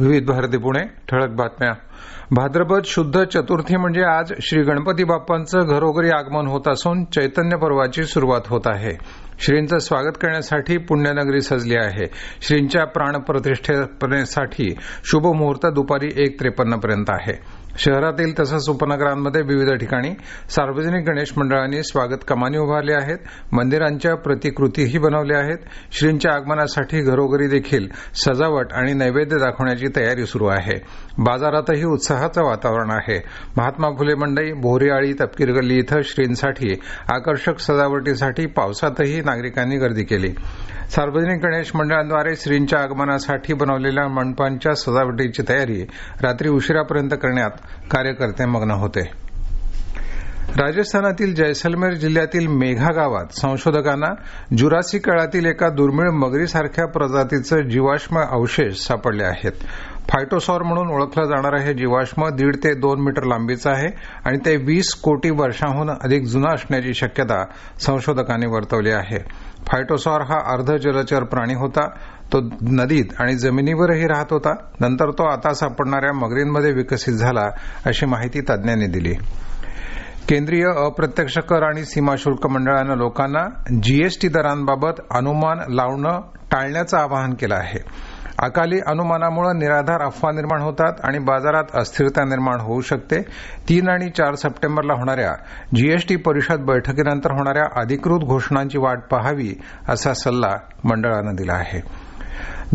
विविध भारती पुणे ठळक बातम्या. भाद्रपद शुद्ध चतुर्थी म्हणजे आज श्री गणपती बाप्पांचं घरोघरी आगमन होत असून चैतन्य पर्वाची सुरुवात होत आहे. श्रींचं स्वागत करण्यासाठी पुण्यनगरी सजली आहे. श्रींच्या प्राणप्रतिष्ठेसाठी शुभमुहूर्त दुपारी एक त्रेपन्न पर्यंत आहे. शहरातील तसंच उपनगरांमध्ये विविध ठिकाणी सार्वजनिक गणेश मंडळांनी स्वागत कमानी उभारल्या आहेत. मंदिरांच्या प्रतिकृतीही बनवल्या आहेत. श्रींच्या आगमनासाठी घरोघरी देखील सजावट आणि नैवेद्य दाखवण्याची तयारी सुरू आहे. बाजारातही उत्साहाचं वातावरण आहे. महात्मा फुले मंडई बोहरीआळी तपकीर गल्ली इथं श्रींसाठी आकर्षक सजावटीसाठी पावसातही नागरिकांनी गर्दी केली. सार्वजनिक गणेश मंडळांद्वारे श्रींच्या आगमनासाठी बनवलेल्या मंडपांच्या सजावटीची तयारी रात्री उशिरापर्यंत करण्यात कार्यकर्ते मग्न होते. राजस्थानातील जैसलमेर जिल्ह्यातील मेघा गावात संशोधकांना जुरासी काळातील एका दुर्मिळ मगरीसारख्या प्रजातीचं जीवाश्म अवशेष सापडले आहेत. फायटोसॉर म्हणून ओळखलं जाणारं हे जीवाश्म दीड ते दोन मीटर लांबीचं आहे आणि ते वीस कोटी वर्षांहून अधिक जुना असण्याची शक्यता संशोधकांनी वर्तवली आहे. फायटोसॉर हा अर्ध जलचर प्राणी होता. तो नदीत आणि जमिनीवरही राहत होता. नंतर तो आता सापडणाऱ्या मगरींमध्ये विकसित झाला अशी माहिती तज्ज्ञांनी दिली. केंद्रीय अप्रत्यक्ष कर आणि सीमा शुल्क मंडळानं लोकांना जीएसटी दरांबाबत अनुमान लावणं टाळण्याचं आवाहन केलं आहे. अकाली अनुमानामुळे निराधार अफवा निर्माण होतात आणि बाजारात अस्थिरता निर्माण होऊ शकते. तीन आणि चार सप्टेंबरला होणाऱ्या जीएसटी परिषद बैठकीनंतर होणाऱ्या अधिकृत घोषणांची वाट पाहावी असा सल्ला मंडळानं दिला आहे.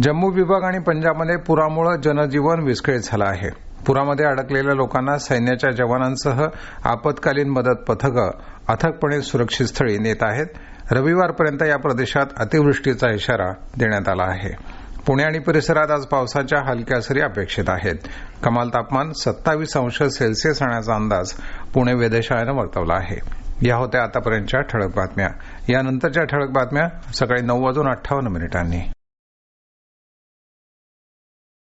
जम्मू विभाग आणि पंजाबमध्ये पुरामुळे जनजीवन विस्कळीत झालं आहे. पुरामध्ये अडकलेल्या लोकांना सैन्याच्या जवानांसह आपत्कालीन मदत पथकं अथकपणे सुरक्षित स्थळी नेत आहेत. रविवारपर्यंत या प्रदेशात अतिवृष्टीचा इशारा देण्यात आला आहे. पुणे आणि परिसरात आज पावसाच्या हलक्या सरी अपेक्षित आहेत. कमाल तापमान सत्तावीस अंश सेल्सिअस राहण्याचा अंदाज पुणे वेधशाळेनं वर्तवला आहे. या होत्या आतापर्यंतच्या ठळक बातम्या. यानंतरच्या ठळक बातम्या सकाळी नऊ वाजून अठ्ठावन्न मिनिटांनी.